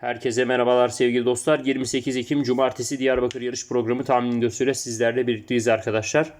Herkese merhabalar sevgili dostlar. 28 Ekim Cumartesi Diyarbakır yarış programı tahmin videosuyla sizlerle birlikteyiz arkadaşlar.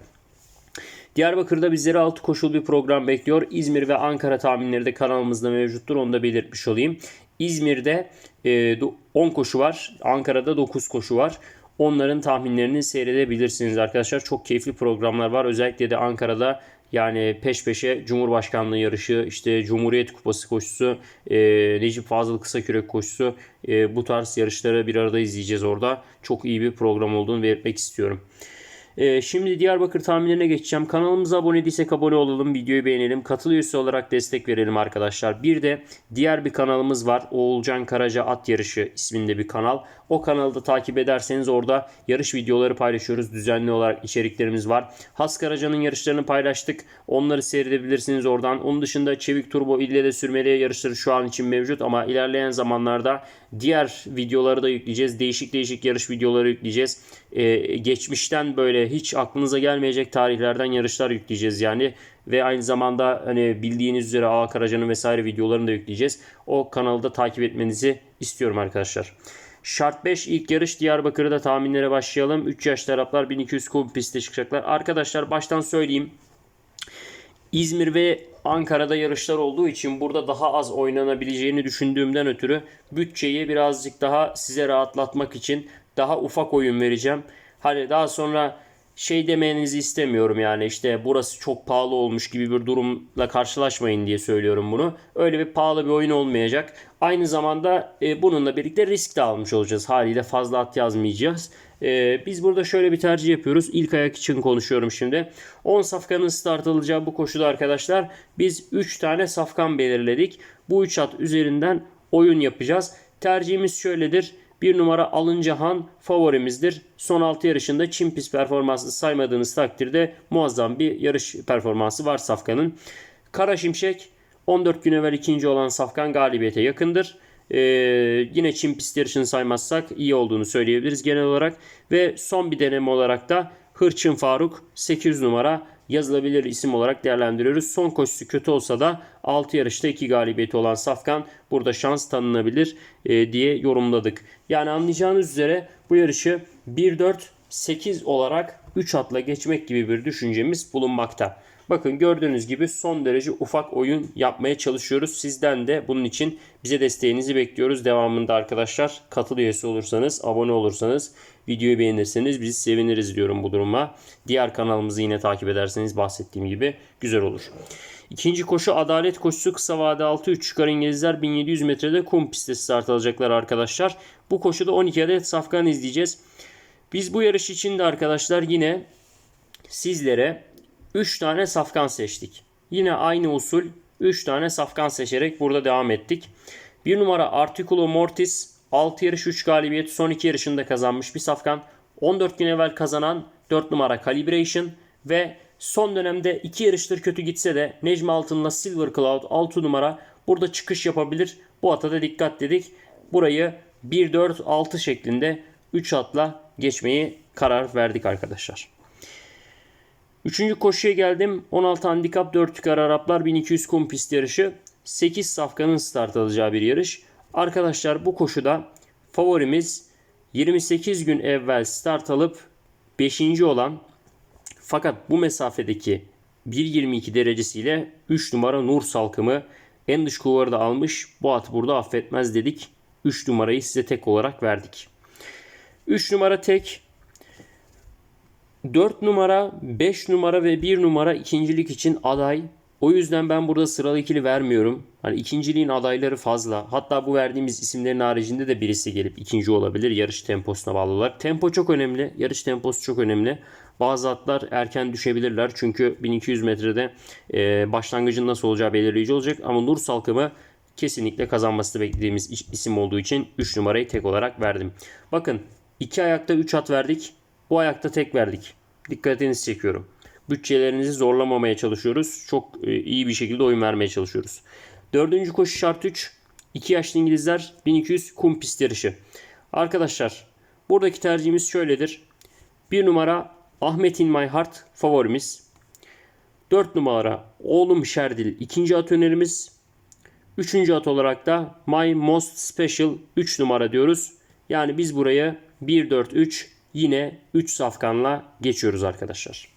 Diyarbakır'da bizleri 6 koşul bir program bekliyor. İzmir ve Ankara tahminleri de kanalımızda mevcuttur. Onu da belirtmiş olayım. İzmir'de e, do- 10 koşu var. Ankara'da 9 koşu var. Onların tahminlerini seyredebilirsiniz arkadaşlar. Çok keyifli programlar var. Özellikle de Ankara'da yani peş peşe Cumhurbaşkanlığı yarışı, işte Cumhuriyet Kupası koşusu, e, Necip Fazıl Kısakürek koşusu e, bu tarz yarışları bir arada izleyeceğiz orada. Çok iyi bir program olduğunu belirtmek istiyorum. Ee, şimdi Diyarbakır tahminlerine geçeceğim. Kanalımıza abone değilsek abone olalım, videoyu beğenelim, katıl üyesi olarak destek verelim arkadaşlar. Bir de diğer bir kanalımız var. Oğulcan Karaca At Yarışı isminde bir kanal. O kanalı da takip ederseniz orada yarış videoları paylaşıyoruz. Düzenli olarak içeriklerimiz var. Has Karaca'nın yarışlarını paylaştık. Onları seyredebilirsiniz oradan. Onun dışında Çevik Turbo İlle de sürmeli yarışları şu an için mevcut ama ilerleyen zamanlarda diğer videoları da yükleyeceğiz. Değişik değişik yarış videoları yükleyeceğiz. Ee, geçmişten böyle hiç aklınıza gelmeyecek tarihlerden yarışlar yükleyeceğiz yani ve aynı zamanda hani bildiğiniz üzere A Karaca'nın vesaire videolarını da yükleyeceğiz. O kanalı da takip etmenizi istiyorum arkadaşlar. Şart 5 ilk yarış Diyarbakır'da tahminlere başlayalım. 3 yaş taraflar 1200 kum pistte çıkacaklar. Arkadaşlar baştan söyleyeyim. İzmir ve Ankara'da yarışlar olduğu için burada daha az oynanabileceğini düşündüğümden ötürü bütçeyi birazcık daha size rahatlatmak için daha ufak oyun vereceğim. Hani daha sonra şey demenizi istemiyorum yani işte burası çok pahalı olmuş gibi bir durumla karşılaşmayın diye söylüyorum bunu. Öyle bir pahalı bir oyun olmayacak. Aynı zamanda e, bununla birlikte risk de almış olacağız. Haliyle fazla at yazmayacağız. E, biz burada şöyle bir tercih yapıyoruz. İlk ayak için konuşuyorum şimdi. 10 safkanın start alacağı bu koşuda arkadaşlar biz 3 tane safkan belirledik. Bu 3 at üzerinden oyun yapacağız. Tercihimiz şöyledir. Bir numara Alıncahan favorimizdir. Son 6 yarışında Çin pist performansını saymadığınız takdirde muazzam bir yarış performansı var Safkan'ın. Kara Şimşek 14 gün evvel ikinci olan Safkan galibiyete yakındır. Ee, yine Çin pist yarışını saymazsak iyi olduğunu söyleyebiliriz genel olarak. Ve son bir deneme olarak da Hırçın Faruk 8 numara yazılabilir isim olarak değerlendiriyoruz. Son koşusu kötü olsa da 6 yarışta 2 galibiyeti olan Safkan burada şans tanınabilir e, diye yorumladık. Yani anlayacağınız üzere bu yarışı 1-4-8 olarak 3 atla geçmek gibi bir düşüncemiz bulunmakta. Bakın gördüğünüz gibi son derece ufak oyun yapmaya çalışıyoruz. Sizden de bunun için bize desteğinizi bekliyoruz. Devamında arkadaşlar katıl üyesi olursanız, abone olursanız, videoyu beğenirseniz biz seviniriz diyorum bu duruma. Diğer kanalımızı yine takip ederseniz bahsettiğim gibi güzel olur. İkinci koşu adalet koşusu kısa vade 6 3 çıkar İngilizler 1700 metrede kum pistte start alacaklar arkadaşlar. Bu koşuda 12 adet safkan izleyeceğiz. Biz bu yarış için de arkadaşlar yine sizlere 3 tane safkan seçtik. Yine aynı usul 3 tane safkan seçerek burada devam ettik. 1 numara Articulo Mortis 6 yarış 3 galibiyet son 2 yarışında kazanmış bir safkan. 14 gün evvel kazanan 4 numara Calibration ve son dönemde 2 yarıştır kötü gitse de Necmi Altın'la Silver Cloud 6 numara burada çıkış yapabilir. Bu ata da dikkat dedik. Burayı 1-4-6 şeklinde 3 atla geçmeyi karar verdik arkadaşlar. Üçüncü koşuya geldim. 16 handikap 4 tükar Araplar 1200 kum pist yarışı. 8 safkanın start alacağı bir yarış. Arkadaşlar bu koşuda favorimiz 28 gün evvel start alıp 5. olan fakat bu mesafedeki 1.22 derecesiyle 3 numara Nur Salkımı en dış kulvarı da almış. Bu at burada affetmez dedik. 3 numarayı size tek olarak verdik. 3 numara tek 4 numara, 5 numara ve 1 numara ikincilik için aday. O yüzden ben burada sıralı ikili vermiyorum. Hani ikinciliğin adayları fazla. Hatta bu verdiğimiz isimlerin haricinde de birisi gelip ikinci olabilir yarış temposuna bağlı olarak. Tempo çok önemli. Yarış temposu çok önemli. Bazı atlar erken düşebilirler. Çünkü 1200 metrede e, başlangıcın nasıl olacağı belirleyici olacak. Ama Nur Salkımı kesinlikle kazanmasını beklediğimiz isim olduğu için 3 numarayı tek olarak verdim. Bakın 2 ayakta 3 at verdik. Bu ayakta tek verdik. Dikkatinizi çekiyorum. Bütçelerinizi zorlamamaya çalışıyoruz. Çok e, iyi bir şekilde oyun vermeye çalışıyoruz. Dördüncü koşu şart 3. 2 yaşlı İngilizler 1200 kum pist yarışı. Arkadaşlar buradaki tercihimiz şöyledir. 1 numara Ahmet In My Heart favorimiz. 4 numara Oğlum Şerdil ikinci at önerimiz. Üçüncü at olarak da My Most Special 3 numara diyoruz. Yani biz buraya 1-4-3 yine 3 safkanla geçiyoruz arkadaşlar.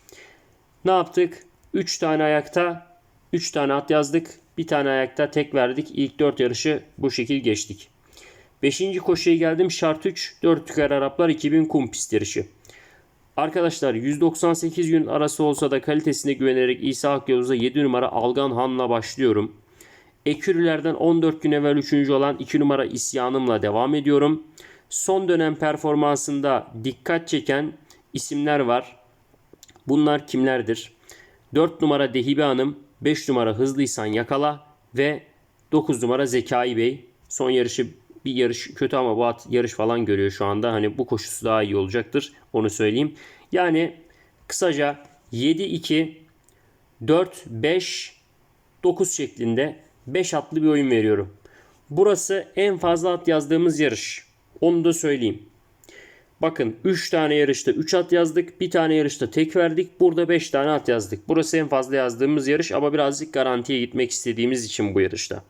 Ne yaptık? 3 tane ayakta 3 tane at yazdık. Bir tane ayakta tek verdik. İlk 4 yarışı bu şekil geçtik. 5. koşuya geldim. Şart 3. 4 tüker Araplar 2000 kum pist yarışı. Arkadaşlar 198 gün arası olsa da kalitesine güvenerek İsa Akyavuz'a 7 numara Algan Han'la başlıyorum. Ekürülerden 14 gün evvel 3. olan 2 numara isyanımla devam ediyorum. Son dönem performansında dikkat çeken isimler var. Bunlar kimlerdir? 4 numara Dehibe Hanım, 5 numara Hızlıysan Yakala ve 9 numara Zekai Bey. Son yarışı bir yarış kötü ama bu at yarış falan görüyor şu anda. Hani bu koşusu daha iyi olacaktır. Onu söyleyeyim. Yani kısaca 7-2 4-5 9 şeklinde 5 atlı bir oyun veriyorum. Burası en fazla at yazdığımız yarış. Onu da söyleyeyim. Bakın 3 tane yarışta 3 at yazdık. Bir tane yarışta tek verdik. Burada 5 tane at yazdık. Burası en fazla yazdığımız yarış ama birazcık garantiye gitmek istediğimiz için bu yarışta.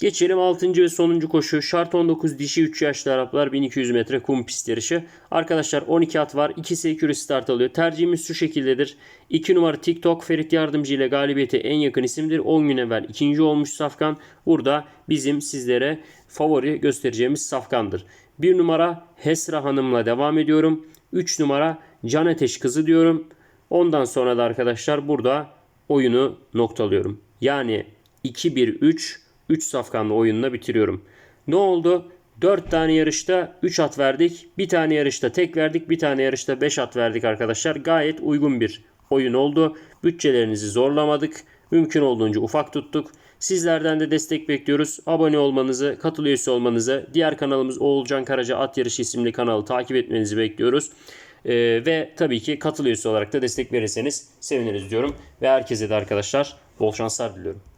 Geçelim 6. ve sonuncu koşu. Şart 19 dişi 3 yaşlı Araplar 1200 metre kum pist yarışı. Arkadaşlar 12 at var. 2 sekürü start alıyor. Tercihimiz şu şekildedir. 2 numara TikTok Ferit Yardımcı ile galibiyete en yakın isimdir. 10 gün evvel ikinci olmuş Safkan. Burada bizim sizlere favori göstereceğimiz Safkan'dır. 1 numara Hesra Hanım'la devam ediyorum. 3 numara Can Ateş Kızı diyorum. Ondan sonra da arkadaşlar burada oyunu noktalıyorum. Yani 2-1-3 3 safkanlı oyunla bitiriyorum. Ne oldu? 4 tane yarışta 3 at verdik. Bir tane yarışta tek verdik. Bir tane yarışta 5 at verdik arkadaşlar. Gayet uygun bir oyun oldu. Bütçelerinizi zorlamadık. Mümkün olduğunca ufak tuttuk. Sizlerden de destek bekliyoruz. Abone olmanızı, katıl üyesi olmanızı, diğer kanalımız Oğulcan Karaca At Yarışı isimli kanalı takip etmenizi bekliyoruz. Ee, ve tabii ki katıl üyesi olarak da destek verirseniz seviniriz diyorum. Ve herkese de arkadaşlar bol şanslar diliyorum.